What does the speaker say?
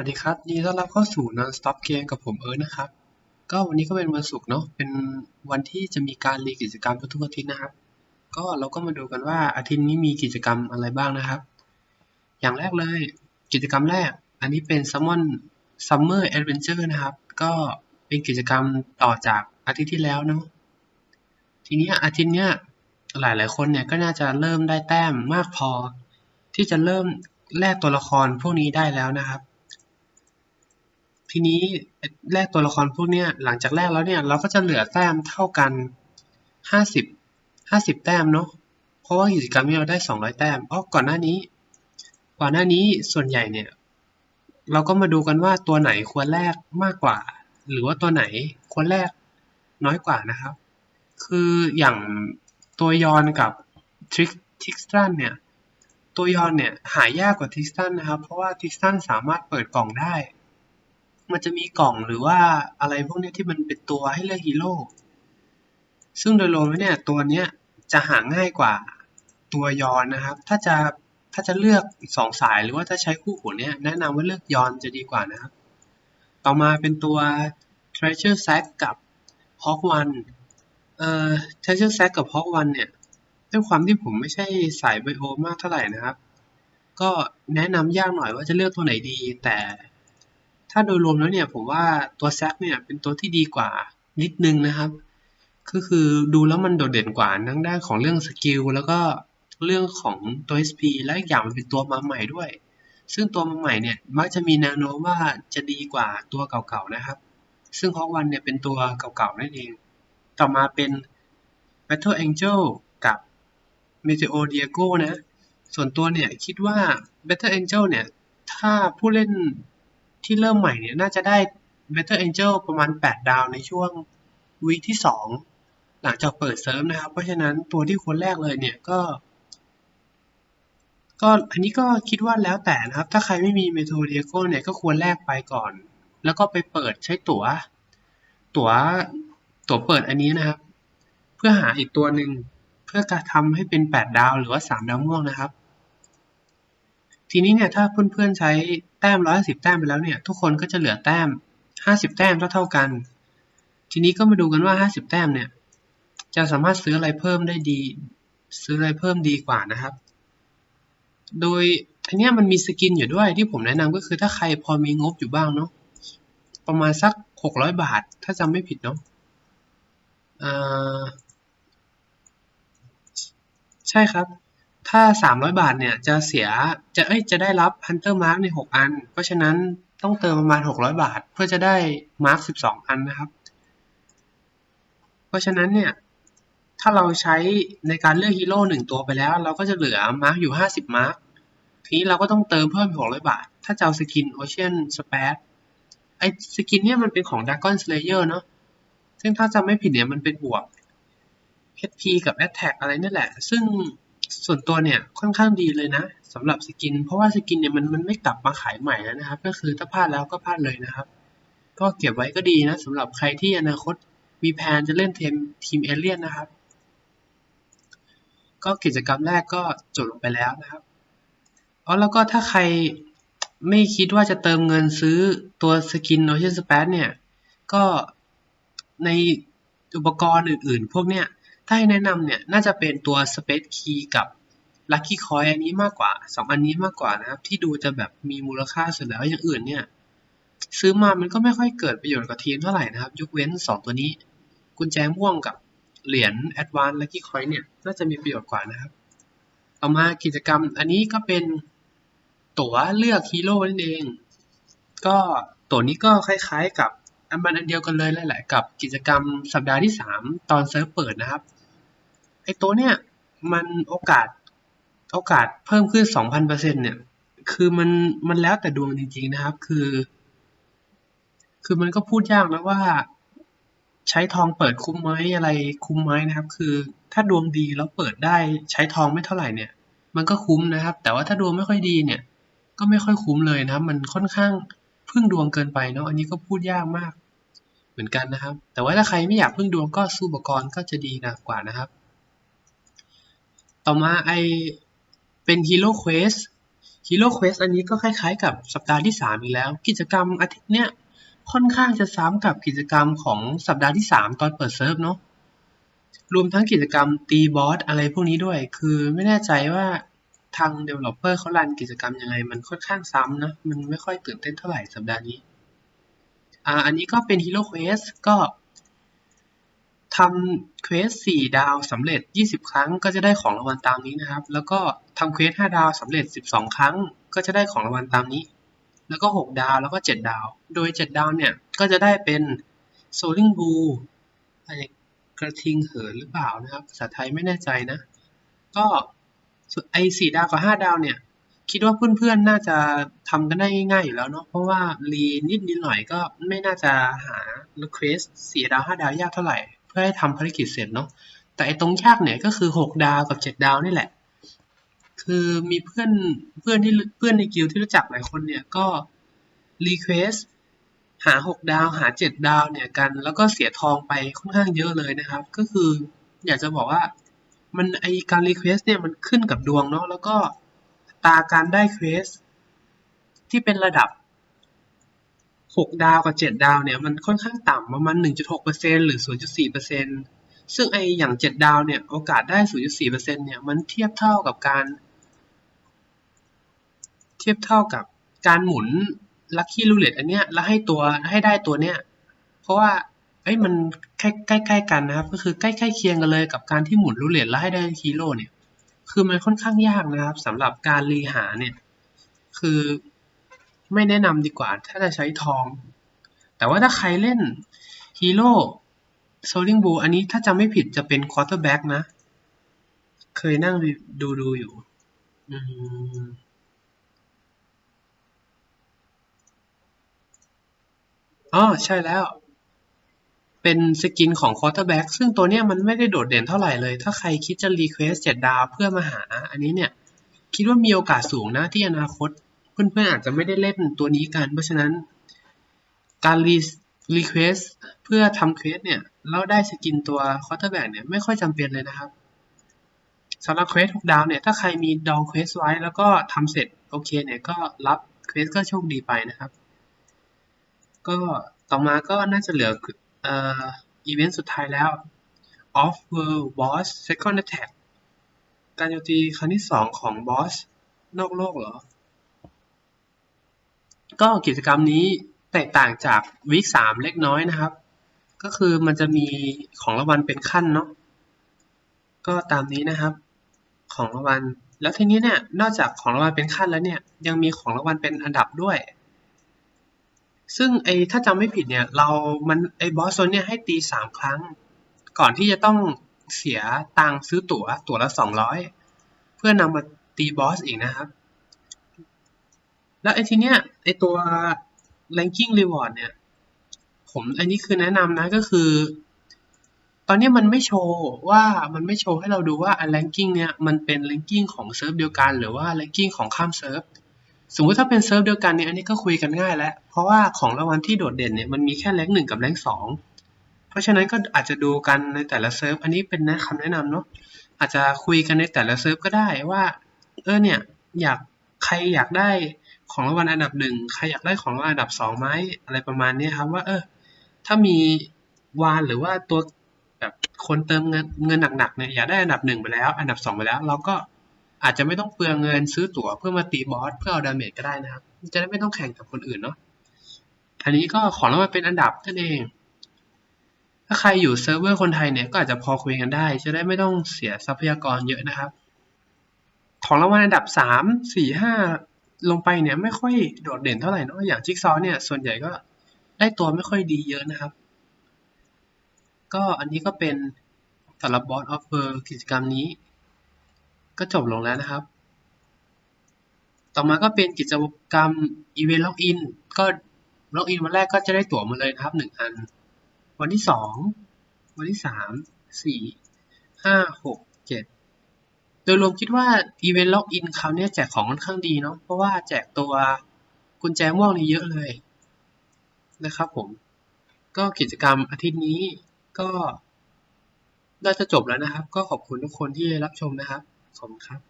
สวัสดีครับยินดีต้อนรับเข้าสู่ Non Stop Game กับผมเอิร์ธนะครับ ก็วันนี้ก็เป็นวันศุกร์เนาะ เป็นวันที่จะมีการรีกิจกรรมทุกอาทิตย์นะครับ ก็เราก็มาดูกันว่าอาทิตย์นี้มีกิจกรรมอะไรบ้างนะครับ อย่างแรกเลยกิจกรรมแรก อันนี้เป็น Summon Summer Adventure นะครับ ก็เป็นกิจกรรมต่อจากอาทิตย์ที่แล้วเนาะ ทีนี้อาทิตย์เนี้ยหลายๆคนเนี่ยก็น่าจะเริ่มได้แต้มมากพอ ที่จะเริ่มแลกตัวละครพวกนี้ได้แล้วนะครับ ทีนี้แลกตัวละครพวกเนี้ยหลังจากแลกแล้วเนี่ยเราก็จะเหลือแต้มเท่ากันห้าสิบห้าสิบแต้มเนาะเพราะว่ากิจกรรมนี้เราได้สองร้อยแต้มอ๋อก่อนหน้านี้ ก่อนหน้านี้ส่วนใหญ่เนี่ยเราก็มาดูกันว่าตัวไหนควรแลกมากกว่า หรือว่าตัวไหนควรแลกน้อยกว่านะครับ คืออย่างตัวยอนกับทริกทิกสตันเนี่ย ตัวยอนเนี่ยหายากกว่าทิกสตันนะครับ เพราะว่าทิกสตันสามารถเปิดกล่องได้ มันจะมีกล่องหรือว่าอะไรพวกนี้ที่มันเป็นตัวให้เลือกฮีโร่ ซึ่งโดยรวมเนี่ยตัวเนี้ยจะหาง่ายกว่าตัวยอนนะครับ ถ้าจะถ้าจะเลือกสองสายหรือว่าถ้าใช้คู่หูเนี่ยแนะนำว่าเลือกยอนจะดีกว่านะครับ ต่อมาเป็นตัว Treasure Sack กับ Hawk One เอ่อ Treasure Sack กับ Hawk One เนี่ยด้วยความที่ผมไม่ใช่สายไบโอมากเท่าไหร่นะครับ ก็แนะนำยากหน่อยว่าจะเลือกตัวไหนดี แต่าโดยรวมแล้วเนี่ยผมว่าตัวแซกเนี่ยเป็นตัวที่ดีกว่านิดนึงนะครับ ก็คือดูแล้วมันโดดเด่นกว่าทั้งด้านของเรื่องสกิลแล้วก็เรื่องของตัว SP และอีกอย่างมันเป็นตัวมาใหม่ด้วย ซึ่งตัวมาใหม่เนี่ยมักจะมีแนวโน้มว่าจะดีกว่าตัวเก่าๆนะครับ ซึ่งฮอกวันเนี่ยเป็นตัวเก่าๆนั่นเอง ต่อมาเป็น Battle Angel กับ Meteo Diego นะ ส่วนตัวเนี่ยคิดว่า Battle Angel เนี่ย ถ้าผู้เล่น ที่เริ่มใหม่เนี่ยน่าจะได้ Battle Angel ประมาณ 8 ดาวในช่วงวีคที่ 2 หลังจากเปิดเซิร์ฟนะครับ เพราะฉะนั้นตัวที่ควรแรกเลยเนี่ยก็ ก็อันนี้ก็คิดว่าแล้วแต่นะครับ ถ้าใครไม่มี Meteo Diego เนี่ยก็ควรแลกไปก่อน แล้วก็ไปเปิดใช้ตั๋ว ตั๋วตั๋วเปิดอันนี้นะครับ เพื่อหาอีกตัวหนึ่งเพื่อการทำให้เป็น 8 ดาวหรือว่า 3 ดาวม่วงนะครับ ทีนี้เนี่ยถ้าเพื่อนๆใช้ แต้ม150แต้มไปแล้วเนี่ย ทุกคนก็จะเหลือแต้ม50แต้มเท่าๆกัน ทีนี้ก็มาดูกันว่า50แต้มเนี่ย จะสามารถซื้ออะไรเพิ่มได้ดี ซื้ออะไรเพิ่มดีกว่านะครับ โดยอันนี้มันมีสกินอยู่ด้วยที่ผมแนะนำก็คือถ้าใครพอมีงบอยู่บ้างเนาะประมาณสัก600บาท ถ้าจำไม่ผิดเนาะใช่ครับ ถ้า300บาทเนี่ยจะเสียจะเอ้ยจะได้รับ Hunter Mark ใน6อัน เพราะฉะนั้นต้องเติมประมาณ600บาท เพื่อจะได้ Mark 12อันนะครับ เพราะฉะนั้นเนี่ยถ้าเราใช้ในการเลือกฮีโร่หนึ่งตัวไปแล้ว เราก็จะเหลือ Mark อยู่50 Mark ทีนี้เราก็ต้องเติมเพิ่มอีก600บาท ถ้าจะเอาสกิน Ocean Spade ไอสกินเนี่ยมันเป็นของ Dragon Slayer เนาะซึ่งถ้าจำไม่ผิดเนี่ยมันเป็นบวก HP กับ Attack อะไรนี่แหละ ซึ่ง ส่วนตัวเนี่ยค่อนข้างดีเลยนะสำหรับสกิน เพราะว่าสกินเนี่ยมันมันไม่กลับมาขายใหม่แล้วนะครับ ก็คือถ้าพลาดแล้วก็พลาดเลยนะครับ ก็เก็บไว้ก็ดีนะสำหรับใครที่อนาคตมีแผนจะเล่นทีมทีมเอเลียนนะครับ ก็กิจกรรมแรกก็จบลงไปแล้วนะครับอ๋อแล้วก็ถ้าใครไม่คิดว่าจะเติมเงินซื้อตัวสกิน Ocean Spat เนี่ย ก็ในอุปกรณ์อื่นๆ พวกเนี้ย ถ้าให้แนะนำเนี่ยน่าจะเป็นตัว Space Key กับ Lucky Coin อันนี้มากกว่าสองอันนี้มากกว่านะครับ ที่ดูจะแบบมีมูลค่าสุดแล้วอย่างอื่นเนี่ย ซื้อมามันก็ไม่ค่อยเกิดประโยชน์กับทีมเท่าไหร่นะครับ ยกเว้นสองตัวนี้ กุญแจม่วงกับเหรียญ Advance Lucky Coin เนี่ย น่าจะมีประโยชน์กว่านะครับ ต่อมากิจกรรมอันนี้ก็เป็นตั๋วเลือกฮีโร่นั่นเอง ก็ตั๋วนี้ก็คล้ายๆกับอันมันอันเดียวกันเลยแหละกับกิจกรรมสัปดาห์ที่สามตอนเซิร์ฟเปิดนะครับ ไอตัวเนี้ยมันโอกาสโอกาสเพิ่มขึ้นสองพันเปอร์เซ็นเนี่ย คือมันมันแล้วแต่ดวงจริง ๆ นะครับ คือ คือมันก็พูดยากนะว่า ใช้ทองเปิดคุ้มไหมอะไรคุ้มไหมนะครับ คือถ้าดวงดีแล้วเปิดได้ใช้ทองไม่เท่าไหร่เนี่ย มันก็คุ้มนะครับ แต่ว่าถ้าดวงไม่ค่อยดีเนี่ย ก็ไม่ค่อยคุ้มเลยนะครับ มันค่อนข้างพึ่งดวงเกินไปเนาะ อันนี้ก็พูดยากมาก เหมือนกันนะครับ แต่ว่าถ้าใครไม่อยากพึ่งดวงก็สู้อุปกรณ์ก็จะดีนะกว่านะครับ ต่อมาไอเป็นฮีโร่เควส Hero Quest อันนี้ก็คล้ายๆ กับสัปดาห์ที่ 3 อีกแล้ว กิจกรรมอาทิตย์เนี้ยค่อนข้างจะซ้ำกับกิจกรรมของสัปดาห์ที่ 3 ตอนเปิดเซิร์ฟเนาะรวมทั้งกิจกรรมตีบอสอะไรพวกนี้ด้วย คือไม่แน่ใจว่าทาง developer เขารันกิจกรรมยังไง มันค่อนข้างซ้ำนะ มันไม่ค่อยตื่นเต้นเท่าไหร่สัปดาห์นี้ อ่า อันนี้ก็เป็น Hero Quest ก็ ทำเควส4ดาวสำเร็จ 20 ครั้ง ก็จะได้ของรางวัลตามนี้นะครับ แล้วก็ทำเควส5ดาวสำเร็จ 12 ครั้ง ก็จะได้ของรางวัลตามนี้ แล้วก็ 6 ดาวแล้วก็ 7 ดาว โดย 7 ดาวเนี่ย ก็จะได้เป็น Soaring Blue อะไรกระทิงเหินหรือเปล่านะครับ ภาษาไทยไม่แน่ใจนะ ก็ไอ้4ดาวกับ5ดาวเนี่ย คิดว่าเพื่อนๆ น่าจะทำกันได้ง่ายๆอยู่แล้วเนาะ เพราะว่ารีนิดนิดหน่อยก็ไม่น่าจะหา request 4ดาว5ดาวยากเท่าไหร่ พื่อให้ทำภารกิจเสร็จเนาะแต่ไอ้ตรงยากเนี่ยก็คือ 6 ดาวกับ 7 ดาวนี่แหละ คือมีเพื่อนเพื่อนที่เพื่อนในกิลที่รู้จักหลายคนเนี่ยก็ request หา 6 ดาวหา 7 ดาวเนี่ยกัน แล้วก็เสียทองไปค่อนข้างเยอะเลยนะครับ ก็คืออยากจะบอกว่ามันไอการ request เนี่ยมันขึ้นกับดวงเนาะแล้วก็ตาการได้เควสที่เป็นระดับ 6ดาวกับ7ดดาวเนี่ยมันค่อนข้างต่ำประมาณ1.6%หกเปอร์เซ็นหรือ0.4%ซึ่งไออย่าง7ดดาวเนี่ยโอกาสได้0.4%เปอร์เซ็นเนี่ยมันเทียบเท่ากับการ เทียบเท่ากับการหมุนลัคกี้รูเลตอันเนี้ยแล้วให้ตัวให้ได้ตัวเนี้ยเพราะว่าไอ้ยมันใกล้ใกล้ใกล้กันนะครับ ก็คือใกล้ใกล้เคียงกันเลยกับการที่หมุนรูเลตแล้วให้ได้ฮีโร่เนี่ย คือมันค่อนข้างยากนะครับสำหรับการรีหาเนี่ย คือ ไม่แนะนำดีกว่าถ้าจะใช้ทอง แต่ว่าถ้าใครเล่นฮีโร่โซลิงบูอันนี้ถ้าจำไม่ผิดจะเป็นควอเตอร์แบ็กนะ เคยนั่งดูดูอยู่อ๋อใช่แล้ว เป็นสกินของ quarterback ซึ่งตัวเนี้ยมันไม่ได้โดดเด่นเท่าไหร่เลย ถ้าใครคิดจะรีเควสเจ็ดดาวเพื่อมาหา อันนี้เนี่ย คิดว่ามีโอกาสสูงนะที่อนาคต เพื่อนๆอาจจะไม่ได้เล่นตัวนี้กัน เพราะฉะนั้นการรีรีเควสเพื่อทำเควสเนี่ยแล้วได้สกินตัว quarterback เนี่ย ไม่ค่อยจำเป็นเลยนะครับสำหรับเควสทุกดาวเนี่ย ถ้าใครมีดองเควสไว้ แล้วก็ทำเสร็จโอเคเนี่ย ก็รับเควสก็โชคดีไปนะครับ ก็ต่อมาก็น่าจะเหลืออีเวนต์สุดท้ายแล้ว Off World Boss Second Attack การโจมตีครั้งที่สองของบอสนอกโลกเหรอ ก็กิจกรรมนี้แตกต่างจากวีคสามเล็กน้อยนะครับ ก็คือมันจะมีของรางวัลเป็นขั้นเนาะก็ตามนี้นะครับ ของรางวัลแล้วทีนี้เนี่ยนอกจากของรางวัลเป็นขั้นแล้วเนี่ยยังมีของรางวัลเป็นอันดับด้วย ซึ่งไอ้ถ้าจำไม่ผิดเนี่ยเรามันไอ้บอสโซนเนี่ยให้ตีสามครั้ง ก่อนที่จะต้องเสียตังค์ซื้อตั๋วตั๋วละสองร้อยเพื่อนำมาตีบอสอีกนะครับ แล้วไอ้ทีเนี้ยไอ้ตัว ranking reward เนี่ย ผมอันนี้คือแนะนำนะก็คือ ตอนนี้มันไม่โชว์ว่ามันไม่โชว์ให้เราดูว่า ranking เนี่ยมันเป็น ranking ของเซิร์ฟเดียวกันหรือว่า ranking ของข้ามเซิร์ฟสมมุติถ้าเป็นเซิร์ฟเดียวกันเนี่ยอันนี้ก็คุยกันง่ายแล้ว เพราะว่าของรางวัลที่โดดเด่นเนี่ยมันมีแค่แรงหนึ่งกับแรงสองเพราะฉะนั้นก็อาจจะดูกันในแต่ละเซิร์ฟอันนี้เป็นนะคำแนะนำเนาะอาจจะคุยกันในแต่ละเซิร์ฟก็ได้ว่า เออเนี่ย อยากใครอยากได้ ของรางวัลอันดับหนึ่งใครอยากได้ของรางวัลอันดับสองไหมอะไรประมาณนี้ครับว่าเออถ้ามีวานหรือว่าตัวแบบคนเติมเงินเงินหนักๆเนี่ยอยากได้อันดับหนึ่งไปแล้ว อันดับสองไปแล้ว เราก็อาจจะไม่ต้องเปลืองเงินซื้อตั๋วเพื่อมาตีบอสเพื่อเอาดาเมจก็ได้นะครับ จะได้ไม่ต้องแข่งกับคนอื่นเนาะอันนี้ก็ของรางวัลเป็นอันดับนั่นเอง ถ้าใครอยู่เซิร์ฟเวอร์คนไทยเนี่ยก็อาจจะพอคุยกันได้ จะได้ไม่ต้องเสียทรัพยากรเยอะนะครับ ของรางวัลอันดับสามสี่ห้า ลงไปเนี่ยไม่ค่อยโดดเด่นเท่าไหร่เนาะอย่างจิ๊กซอเนี่ยส่วนใหญ่ก็ได้ตัวไม่ค่อยดีเยอะนะครับ ก็อันนี้ก็เป็นสำหรับบอสออฟเฟอร์กิจกรรมนี้ ก็จบลงแล้วนะครับ ต่อมาก็เป็นกิจกรรม Event Login ก็ Login วันแรกก็จะได้ตั๋วมาเลยนะครับหนึ่งอัน วันที่สองวันที่สามสี่ห้าหกเจ็ด ดยรวมคิดว่า Event Login คราวนี้แจกของค่อนข้างดีเนาะ เพราะว่าแจกตัวกุญแจม่วงนี่เยอะเลยนะครับผม ก็กิจกรรมอาทิตย์นี้ก็น่าจะจบแล้วนะครับ ก็ขอบคุณทุกคนที่รับชมนะครับ ขอบคุณครับ